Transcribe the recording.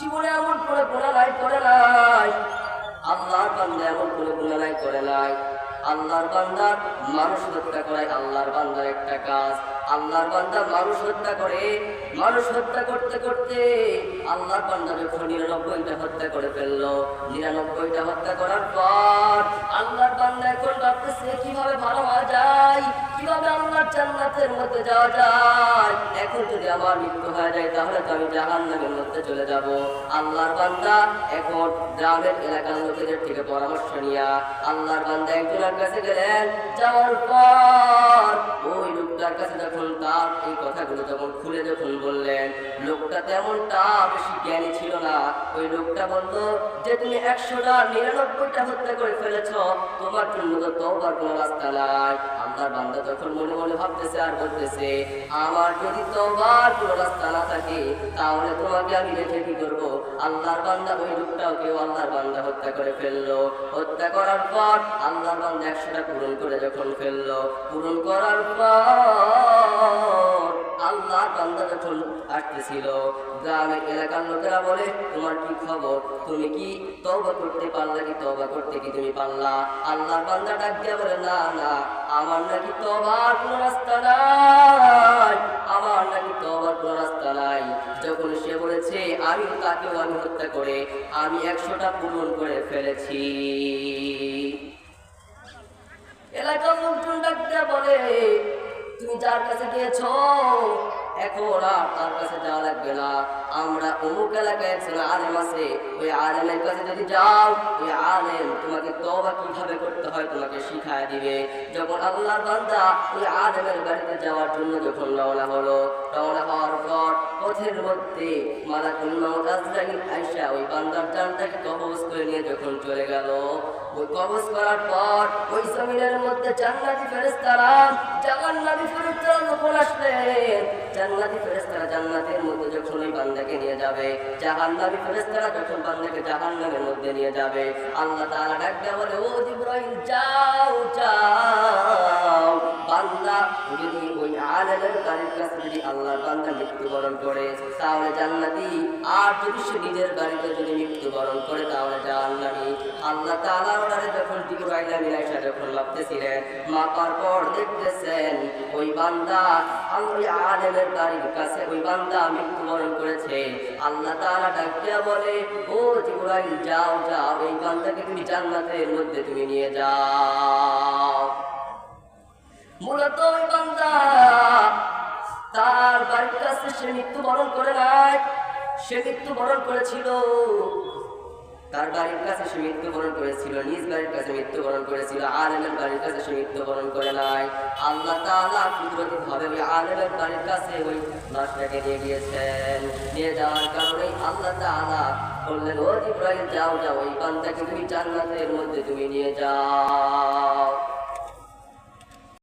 জীবনে এমন করে গুণালাই করে নাই। আল্লাহর বান্দা এমন করে গুণালাই করে নাই। আল্লাহর বান্দার মানুষ হত্যা করে, আল্লাহর বান্দার একটা কাজ। আল্লাহর বান্দা মানুষ হত্যা করে, মানুষ হত্যা করতে করতে আল্লাহর বান্দা যখন নিরানব্বইটা হত্যা করে ফেলল। নিরানব্বইটা হত্যা করার পর আল্লাহর বান্দা এখন ভাবতেছে, কীভাবে ভালো হওয়া যায়? জান্নাতের মধ্যে যাওয়া যায়। এখন যদি আমার মৃত্যু হয়ে যায়, তাহলে তো আমি জাহান্নামের মধ্যে চলে যাব। আল্লাহর বান্দা এখন গ্রামের এলাকার লোকেদের থেকে পরামর্শ নিয়া আল্লাহর বান্দা একজনের কাছে গেলেন। যাওয়ার পর ওই লোকটার কাছে যখন তার এই কথাগুলো যখন খুলে যখন বললেন, লোকটা তেমনটা বেশি জ্ঞানী ছিল না। ওই লোকটা বলল, যে তুমি একশোটা নিরানব্বইটা হত্যা করে ফেলেছ, তোমার জন্য তো তওবার কোনো রাস্তা নাই। আল্লাহর বান্দা যখন মনে মনে ভাবতেছে আর বলতেছে, আমার যদি তোমার কোনো রাস্তা না থাকে, তাহলে তোমাকে আমি রেখে কি করব? আল্লাহর বান্দা, ওই লোকটাও কেউ আল্লাহর বান্দা হত্যা করে ফেলল। হত্যা করার পর আল্লাহর বান্দা একশোটা পূরণ করে যখন ফেলল। পূরণ করার পর যখন আসতেছিল এলাকার লোকেরা বলে, তোমার কি খবর? তুমি কি তওবা করতে পারলা কি তওবা করতে কি তুমি পারলা? আল্লাহর বান্দা ডাক বলে, না না, আমার নাকি তওবার কোনো রাস্তা নাই। আমার নাকি তওবার কোনো রাস্তা নাই। যখন সে বলেছে, আমি তাকেও আমি হত্যা করে, আমি একশোটা পূরণ করে ফেলেছি। এলাকার লোকজন ডাকতে বলে, তুমি যার কাছে গিয়েছ এখন আর তার কাছে যাওয়া লাগবে না। আমরা অমুক এলাকায় একজন আলেম আছে। ওই আলেমের কাছে যদি যাও, ওই আলেম তোমাকে তবা কীভাবে করতে হয় তোমাকে শিখায় দিবে। যখন আল্লাহর বান্দা ওই আলেমের বাড়িতে যাওয়ার জন্য যখন রওনা হলো, রওনা হওয়ার পর পথের মধ্যে মালাকুল মাউত আজরাইল ওই বান্দার জানটাকে কবজ করে নিয়ে যখন চলে গেল, ওই কবজ করার পর ওই জমিনের মধ্যে জান্নাতি ফেরেশতারা জাহান্নামী ফেরেশতারা যখন আসলেন জান্নাতি ফেরেশতারা জান্নাতের মধ্যে যখন ওই বান্দাকে নিয়ে যাবে, জাহান্নামী ফেরেশতারা যখন বান্দাকে জাহান্নামের মধ্যে নিয়ে যাবে, আল্লাহ তাআলা ডাক দেয়া বলে, ও জিবরাইল, যাও যাও, বান্দা, যদি ওই আলেমের বাড়ির কাছে যদি আল্লাহর বান্দা মৃত্যুবরণ করে, তাহলে জান্নাতি, আর যদি সে নিজের বাড়িতে যদি মৃত্যুবরণ করে, তাহলে জাহান্নামি। আল্লাহ তাআলা ওনারে যখন জিবরাইল আমিন আয়েশা যখন মাপতেছিলেন মাপার পর দেখতেছেন ওই বান্দা ওই আলেমের বাড়ির কাছে ওই বান্দা মৃত্যুবরণ করেছে। আল্লাহ তাআলা ডাক দিয়া বলে, ও জিবরাইল, যাও যাও, এই বান্দাকে তুমি জান্নাতের মধ্যে তুমি নিয়ে যাও। মূলত ওই বান্দা তার বাড়ির কাছে সে মৃত্যুবরণ করে নাই। সে মৃত্যুবরণ করেছিল তার বাড়ির কাছে সে মৃত্যুবরণ করেছিল, নিজ বাড়ির কাছে মৃত্যুবরণ করেছিল, আলেমের বাড়ির কাছে সে মৃত্যুবরণ করে নাই। আল্লাহ তালা কুদরতি ভাবে ওই আলেমের বাড়ির কাছে ওই লাশটাকে নিয়ে গিয়েছেন। নিয়ে যাওয়ার কারণে আল্লাহ তালা বললেন, ও ইব্রাহিম যাও যাও ওই পান্তাকে তুমি জান্নাতের মধ্যে তুমি নিয়ে যাও।